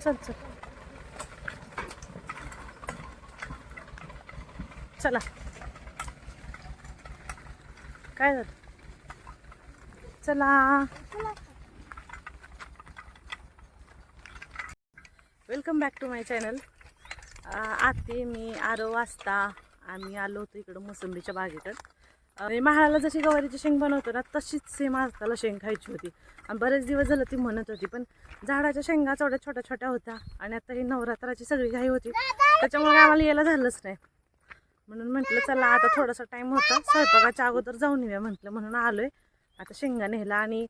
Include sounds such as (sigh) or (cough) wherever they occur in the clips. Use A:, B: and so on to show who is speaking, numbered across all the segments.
A: चल चल. चला. काय झालं? चला. Welcome back to my channel आते मी आरो वाजता. आम्ही आलो होतो इकडं मोसंबीच्या बागेकडं. महाळाला जशी गवारीची शेंग बनवतो ना तशीच सेम आजकाला शेंग खायची होती. आणि बरेच दिवस झालं ती म्हणत होती पण झाडाच्या शेंगा थोड्या छोट्या छोट्या होत्या आणि आता ही नवरात्राची सगळी घाई होती. त्याच्यामुळे आम्हाला यायला झालंच नाही. म्हणून म्हटलं चला आता थोडासा टाईम होता. स्वयंपाकाच्या अगोदर जाऊन येऊया म्हटलं. म्हणून आलोय. आता शेंगा नेला आणि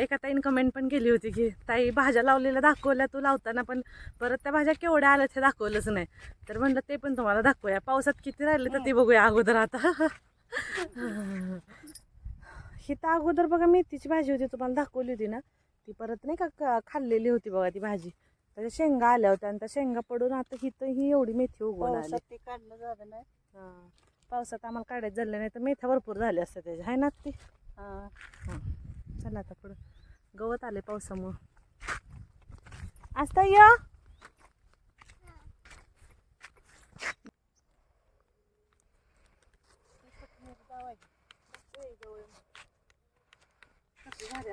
A: एका ताईने कमेंट पण केली होती की ताई भाज्या लावलेल्या दाखवल्या तू लावताना पण परत त्या भाज्या केवढ्या आल्या ते दाखवलंच नाही. तर म्हणलं ते पण तुम्हाला दाखवूया. पावसात किती राहिले तर ते बघूया अगोदर आता. (laughs) ही तर अगोदर बघा मेथीची भाजी होती तुम्हाला दाखवली होती ना? ती परत नाही का खाल्लेली होती बघा ती भाजी. त्याच्या शेंगा आल्या होत्या आणि त्या शेंगा पडून आता ही तर ही एवढी मेथी उगवून आली.
B: ते काढलं झालं नाही.
A: हा. पावसात आम्हाला काढायचं झालं नाही तर मेथ्या भरपूर झाल्या असत्या त्याच्या. आहे ना ती
B: हा.
A: चला आता पुढं. गवत आले पावसामुळं. असता या!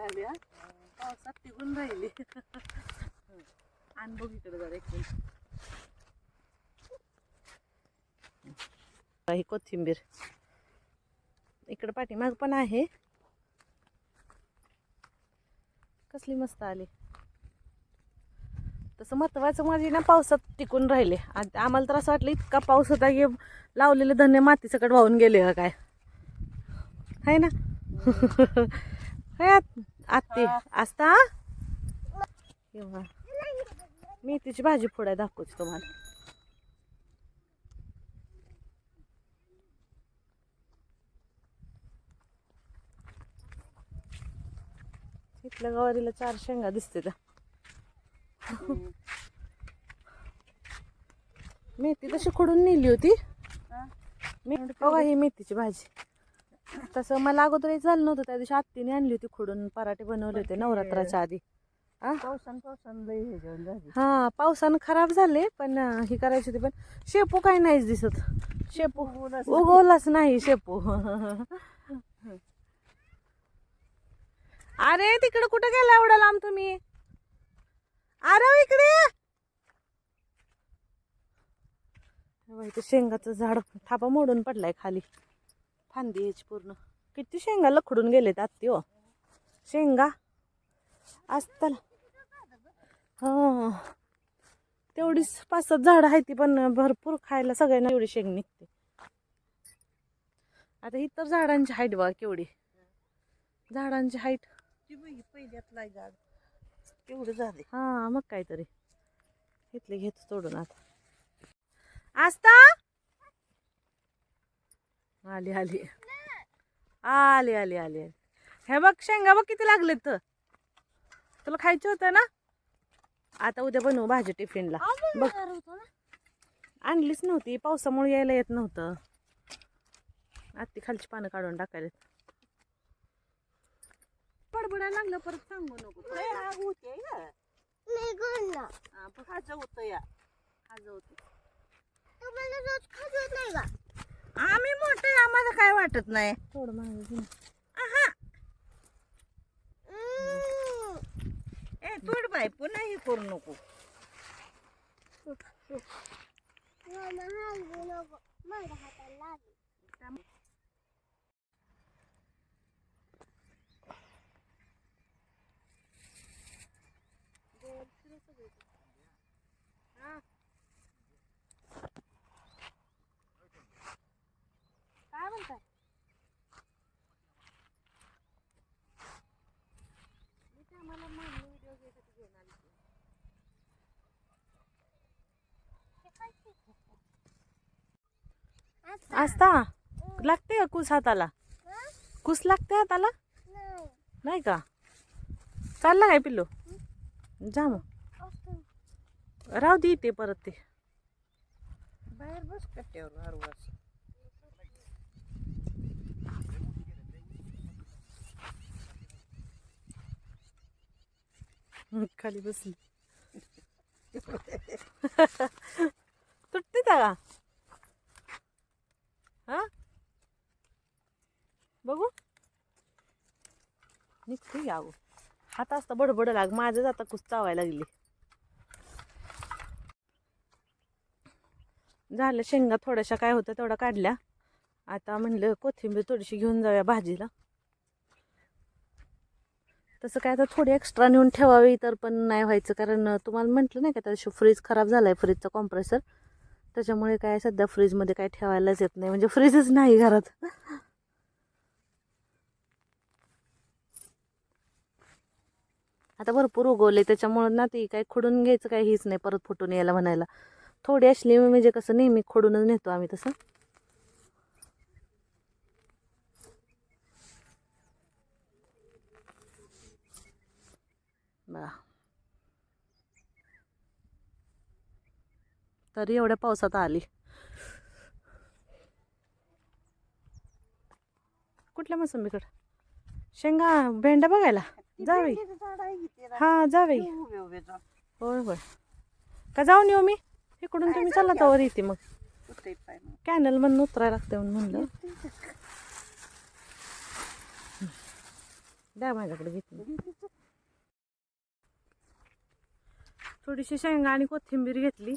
A: आली हा पावसात टिकून राहिली. आण बघ इकडे जरा एक ही कोथिंबीर. इकडे पाठीमाग पण आहे. कसली मस्त आली. तसं महत्वाचं माझी ना पावसात टिकून राहिले. आम्हाला तर असं वाटलं इतका पाऊस होता की लावलेले धन्य मातीसकट वाहून गेले का काय. आहे ना. (laughs) है. आत्ते असता मी तिची भाजी फोडाय दाखवते तुम्हाला. इथल्या गवारीला चार शेंगा दिसते त्या. मेथी तशी खोडून नेली होती. मी बघा ही मेथीची भाजी. तसं मला अगोदर हे झालं नव्हतं त्या दिवशी आत्तीने आणली होती खोडून पराठे बनवले होते नवरात्राच्या आधी?
B: पावसान पावसान लई हे जेवण झाली.
A: हा पावसानं खराब झाले पण ही करायची होती पण शेपू काही नाहीच दिसत. शेपू उगवलाच नाही. शेपू. (laughs) अरे तिकडे कुठं गेला एवढा लांब तुम्ही? अरे इकडे! इथे शेंगाचं झाड थापा मोडून पडलाय खाली. फांदी याची पूर्ण. किती शेंगा लखडून गेलेत आत्ती हो. शेंगा. असताल हा. तेवढीच पाच सात झाडं आहेत ती पण भरपूर खायला सगळ्यांना एवढी शेंग निघते. आता इतर झाडांची हाईट बघा केवढी. झाडांची हाईट.
B: पहिल्यातला झाड. केवढं झाले
A: हा मग काहीतरी. घेतले घेतो तोडून आता. आस्ता आली आली. आली आली आली. आली. हे बघ शेंगा बघ किती लागलेत. तर तुला खायचं होतं ना? आता उद्या बनवू भाजी टिफिनला. बघ. आणलीच नव्हती पावसामुळे यायला येत नव्हतं. आत्ती खालची पानं काढून टाकायला बडबडायला लागलं परत सांगू नको.
B: खायचं होतं या.
A: खाजं होती.
B: आम्ही मोठे आम्हाला काय वाटत नाही.
A: थोडं मागे
B: ए तोड बाय पुन्हा हे करू नको.
A: काय म्हणताय मी काय मला मागणी व्हिडिओ घ्यायसाठी घेऊन आली होती. आस्ता लागते का कुस हाताला? कुस लागते हाताला? नाही का? चालला काय पिल्लू? जा मग. राहू दे ते परत ते.
B: बाहेर बस कट्ट्यावर हरवास
A: खाली बसली. (laughs) तुटते का हा? बघू. निघते यावं हात असता बडबड लाग माझंच आता कुस चावायला लागली. झालं शेंगा थोड्याशा काय होतं तेवढ्या काढल्या. आता म्हणलं कोथिंबीर थोडीशी घेऊन जाऊया भाजीला. तसं काय आता थोडी एक्स्ट्रा नेऊन ठेवावी तर पण नाही व्हायचं कारण तुम्हाला म्हटलं नाही का त्या दिवशी फ्रीज खराब झाला आहे फ्रीजचा कॉम्प्रेसर त्याच्यामुळे काय सध्या फ्रीजमध्ये काय ठेवायलाच येत नाही. म्हणजे फ्रीजच नाही घरात. आता भरपूर उगवले. त्याच्यामुळं ना ती काय खोडून घ्यायचं काही हीच नाही परत फुटून यायला म्हणायला. थोडी असली म्हणजे कसं नेहमी खोडूनच नेतो आम्ही तसं. बघा. तरी एवढ्या पावसात आली. कुठल्या मोसंबीकडं? शेंगा भेंडा बघायला? जावे हा जावे होय होय. का जाऊन येऊ मी? इकडून तुम्ही चला तर येते मग. कॅनल म्हणून उतरायला लागते म्हणलं. द्या माझ्याकडे घेतली थोडीशी शेंगा आणि कोथिंबीर घेतली.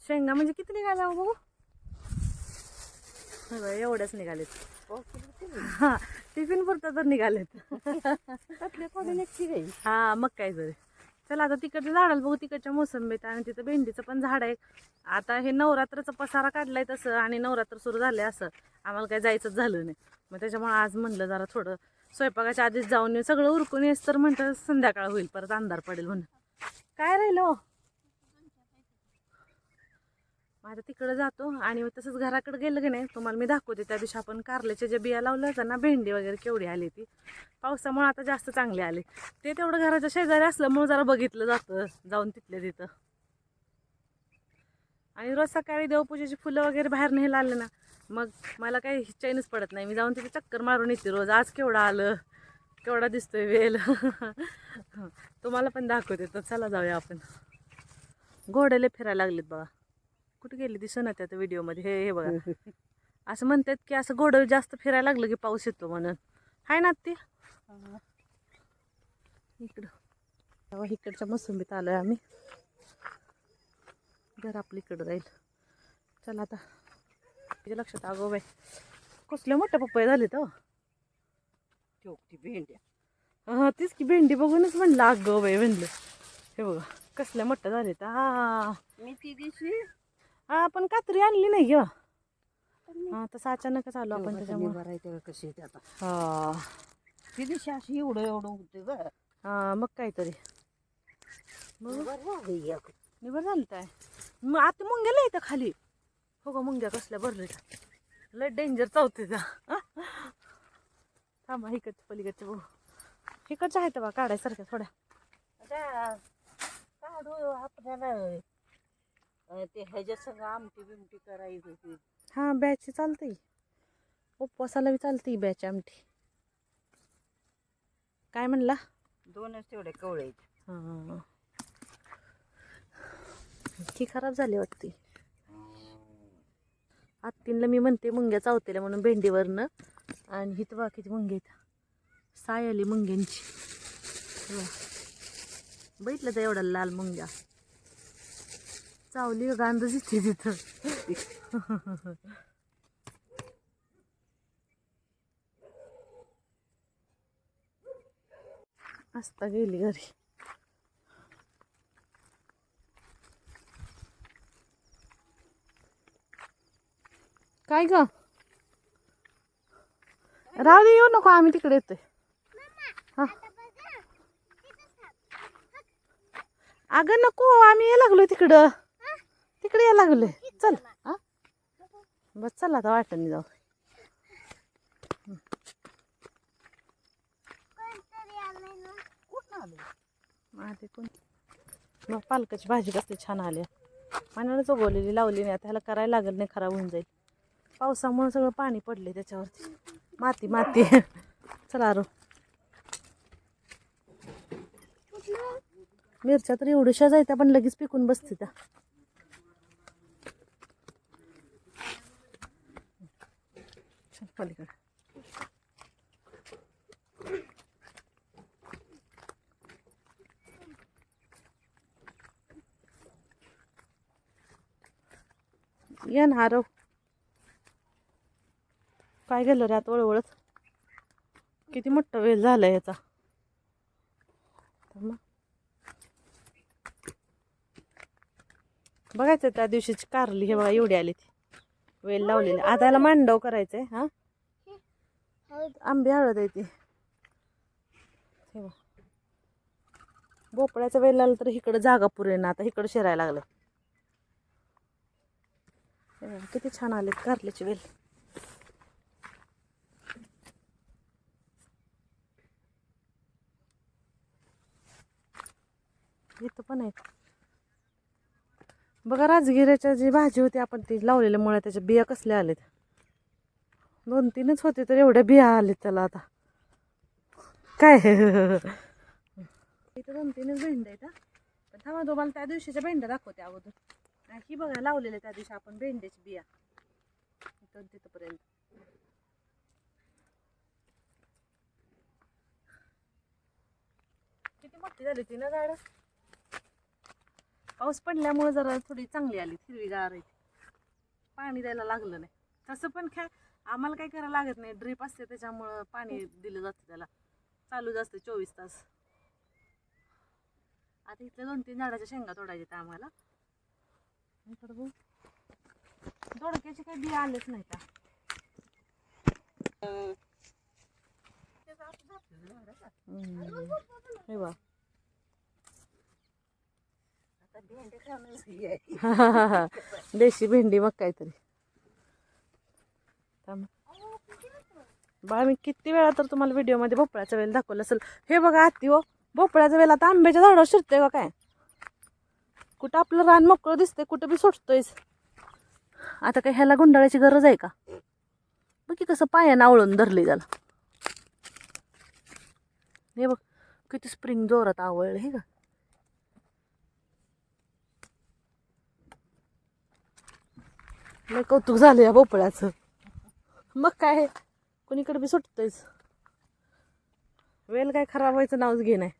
A: शेंगा म्हणजे किती निघाल्या बघू? एवढ्याच निघालेत. हा टिफिन पुरतं तर निघालेत. हा मग काय जरी. चला आता तिकडच्या झाडाला बघू तिकडच्या मोसंबीत आणि तिथं भेंडीचं पण झाड आहे. आता हे नवरात्राचा पसारा काढलाय तसं आणि नवरात्र सुरू झाले असं. आम्हाला काही जायचंच झालं नाही. मग त्याच्यामुळे आज म्हणलं जरा थोडं स्वयंपाकाच्या आधीच जाऊन येऊ. सगळं उरकून येस तर म्हणतं संध्याकाळ होईल परत अंधार पडेल म्हणून. काय राहिलं? हो? मग आता तिकडं जातो आणि मग तसंच घराकडे गेलं की नाही तुम्हाला मी दाखवते. त्या दिवशी आपण कारल्याच्या ज्या बिया लावल्या होत्या ना भेंडी वगैरे केवढी आली ती. पावसामुळे आता जास्त चांगली आली. ते तेवढं घराच्या शेजारी असल्यामुळे जरा बघितलं जातं जाऊन तिथल्या तिथं. आणि रोज सकाळी देवपूजेची फुलं वगैरे बाहेर न्यायला आले ना मग मला काही चैनच पडत नाही. मी जाऊन तिथे चक्कर मारून येते रोज. आज केवढं आलं केवढा दिसतोय वेल. (laughs) तुम्हाला पण दाखवते. तर चला जाऊया आपण. घोड्याला फिरायला लागलेत बघा. कुठे गेली दिसत त्या व्हिडिओमध्ये? हे हे बघा. (laughs) असं म्हणतात की असं घोडं जास्त फिरायला लागलं की पाऊस येतो म्हणून. हाय ना ते इकडं. इकडच्या मोसंबीत आलोय आम्ही. घर आपल्या इकडं राहील. चला आता. तिच्या लक्षात अगो बाई. कसले मोठे पप्पा झाले तर
B: भेंड्या.
A: हा तीच की भेंडी बघूनच म्हणलं अगो बाई म्हणलं. हे बघा कसल्या मोठ्या झाले तर हा
B: मी ती दिवशी
A: हा पण कात्री आणली नाही ग. हा तसं अचानकच आलो आपण त्याच्यामुळे.
B: भरायचं कशी येते आता.
A: हा.
B: ती दिवशी अशी एवढं एवढं होते बरं
A: हा मग काहीतरी. मग?
B: बरं
A: निबर झालं काय? मग आता मुंग्याला येतं खाली. हो का मुंग्या कसल्या भरले लय डेंजर चावते त्या. थांबा इकडच्या पलीकडच्या बघू. इकडच्या आहेत बा काढायसारख्या थोड्या.
B: काढू आपल्याला. ते ह्याच्या संग आमटी बिमटी करायची होती.
A: हा बॅच चालते उपवासाला बी चालते बॅच आमटी. काय म्हणला?
B: दोनच तेवढे कवळे
A: हा. ही खराब झाली वाटते. आत्तींला मी म्हणते मुंग्या चावतेल्या म्हणून भेंडीवरनं. आणि हिथं बाकीची आहेत. साय आली मुंग्यांची. बघ. बघितलं तर एवढा लाल मुंग्या. चावली का गांधच इथे तिथं. असता गेली घरी. काय ग? राहू दे येऊ नको आम्ही तिकडे येतोय. हा. अगं नको आम्ही लागलो तिकडं. तिकडे या लागले. चल हा? बस चल आता वाटणी जाऊ.
B: आलं
A: आधी कोण? मग पालकाची भाजी कसली छान आली. पाण्यानं उगवलेली लावली नाही. आता ह्याला करायला लागत नाही खराब होऊन जाईल. पावसामुळे सगळं पाणी पडले त्याच्यावरती. माती माती. चला रो मिरच्या तर एवढ्याशा जायत्या पण लगेच पिकून बसते त्या. पलीकडे ये ना आरव. काय गेलं रे आता वळवळच? किती मोठा वेळ झाला याचा. तर मग बघायचं त्या दिवशीची कारली हे बघा एवढी आली ती. वेल लावलेली. आता याला मांडव करायचंय हा? आंबे हळद आहे ती. ठेवा. भोपळ्याचा वेल लागला तर इकडं जागा पुरेना आता इकडं शिरायला लागलं. किती छान आले कारल्याचे वेल. इथं पण आहेत. बघा राजगिऱ्याच्या जी भाजी होती आपण ती लावलेल्या मुळे त्याच्या बिया कसल्या आलेत? दोन तीनच होते तर एवढ्या बिया आले त्याला आता. काय? इथं दोन तीनच भेंड्या आहेत पण थांबा तुम्हाला त्या दिवशीच्या भेंड्या दाखवते अगोदर. ही बघा लावलेल्या त्या दिवशी आपण भेंड्याची बिया. इथं तिथंपर्यंत. किती मोठी झाली ती ना झाडं? पाऊस पडल्यामुळे जरा थोडी चांगली आली हिरवीगार आहे पाणी द्यायला लागलं नाही. तसं पण काय आम्हाला काय करायला लागत नाही. ड्रीप असते त्याच्यामुळं पाणी दिलं जातं त्याला. चालूच असते चोवीस तास. आता इथल्या दोन तीन झाडाच्या शेंगा तोडायच्या त्या आम्हाला दोडक्याचे काही बिया आलेच नाही का. हे. (laughs) देशी भेंडी मग काहीतरी. त्यामुळे बाळा मी किती वेळा तर तुम्हाला व्हिडिओमध्ये भोपळ्याचा वेल दाखवलं असेल. हे बघा आत्ती हो. भोपळ्याचा वेल आता आंब्याच्या झाडावर शिरतोय का काय? कुठं आपलं रान मोकळं दिसतंय कुठं बी सुटतोयच आता काय ह्याला गुंडाळ्याची गरज आहे का? बघ की कसं पायानं आवळून धरले त्याला. हे बघ किती स्प्रिंग जोरात आवळलं हे का? लय कौतुक झालं या भोपळ्याचं. मग काय? कोणीकडे बी सुटतंयच. वेल काय खराब व्हायचं नावच घे नाही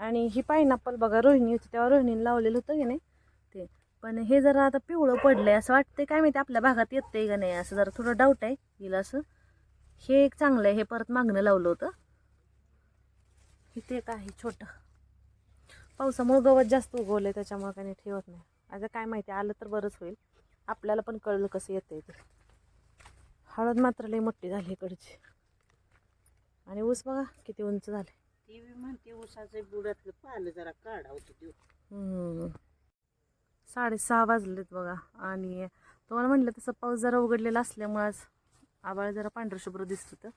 A: आणि ही पायनॅपल बघा रोहिणी होती तेव्हा रोहिणीने लावलेलं होतं की नाही ते. पण हे जरा आता पिवळं पडलंय असं वाटतंय काय माहिती आपल्या भागात येतंय का नाही असं जरा थोडं डाऊट आहे. येईल असं हे एक चांगलं आहे हे परत मागणं लावलं होतं. इथे एक आहे छोटं. पावसामुळे गवत जास्त उगवलंय त्याच्यामुळे काही ठेवत नाही. आता काय माहिती आलं तर बरंच होईल. आपल्याला पण कळलं कसं येतंय ते. हळद मात्र लई मोठी झाली इकडची. आणि ऊस बघा किती उंच झाले
B: ती म्हणते उसाचं बुडातलं पालं जरा काढावं.
A: साडेसहा वाजलेत बघा. आणि तुम्हाला म्हटलं तसं पाऊस जरा उघडलेला असल्यामुळे आज आबाळ जरा पांढरं शुभ्र दिसत होतं.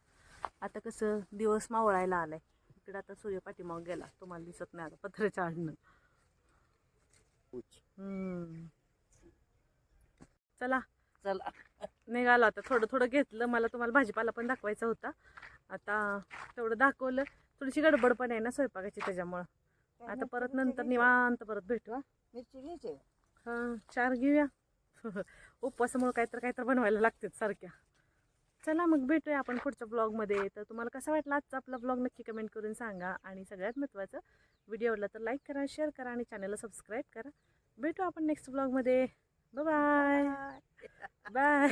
A: आता कसं दिवस मावळायला आलाय. इकडे आता सूर्य पाठीमाग गेला तुम्हाला दिसत नाही आता पत्र्याच्या आडनं. चला.
B: चला.
A: निघालो आता. थोडं थोडं घेतलं. मला तुम्हाला भाजीपाला पण दाखवायचा होता. आता तेवढं दाखवलं. थोडीशी गडबड पण आहे ना स्वयंपाकाची त्याच्यामुळं. आता परत नंतर निवांत परत भेटू.
B: मिरची घ्यायची?
A: हा चार घेऊया. (laughs) उपवासामुळे काहीतरी काहीतरी बनवायला लागतात सारख्या. चला मग भेटूया आपण पुढच्या ब्लॉगमध्ये. तर तुम्हाला कसा वाटला आजचा आपला ब्लॉग नक्की कमेंट करून सांगा. आणि सगळ्यात महत्त्वाचं व्हिडिओ आवडला तर लाईक करा शेअर करा आणि चॅनलला सबस्क्राईब करा. भेटू आपण नेक्स्ट ब्लॉगमध्ये बाय बाय